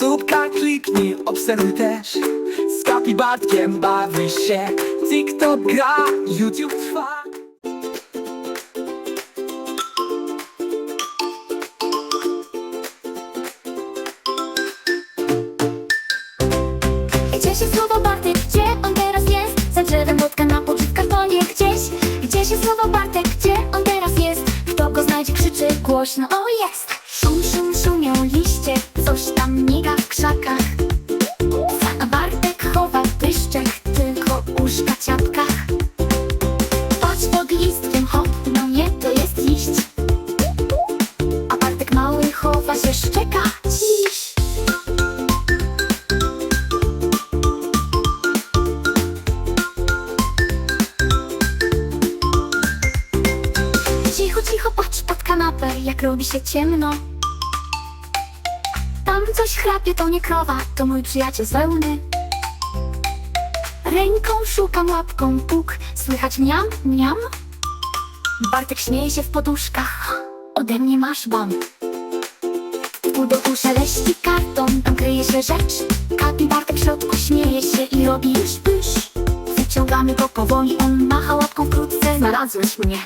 Subka kliknij, obserwuj też Z Kapi Bartkiem bawi się TikTok gra, YouTube trwa Gdzie się słowo Bartek, gdzie on teraz jest? Za drzewem na w kartonie gdzieś Gdzie się słowo Bartek, gdzie on teraz jest? Kto go znajdzie, krzyczy głośno, o jest! Szum, szum, szumią liście, coś tam miga w krzakach. A Bartek chowa pyszczek, tylko uszka ciapkach. Patrz pod listkiem, hop, no nie, to jest liść A Bartek mały chowa się, szczeka. Dziś Cicho, cicho, kanapę, jak robi się ciemno. Tam coś chrapie, to nie krowa, to mój przyjaciel z wełny. Ręką szukam, łapką puk, słychać miam, miam. Bartek śmieje się w poduszkach, ode mnie masz bam W pudełku szeleści karton, tam kryje się rzecz. Kapi Bartek w środku śmieje się i robi już pysz. Wyciągamy go powoli, on macha łapką wkrótce Znalazłeś mnie,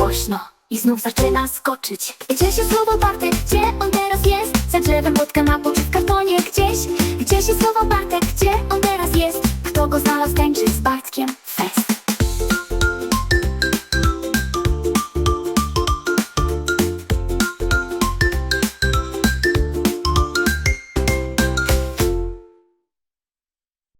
głośno i znów zaczyna skoczyć. Gdzie się słowo Bartek, gdzie on teraz jest? Za drzewem lotka na czy w kartonie gdzieś. Gdzie się słowo Bartek, gdzie on teraz jest? Kto go znalazł, tańczy z Bartkiem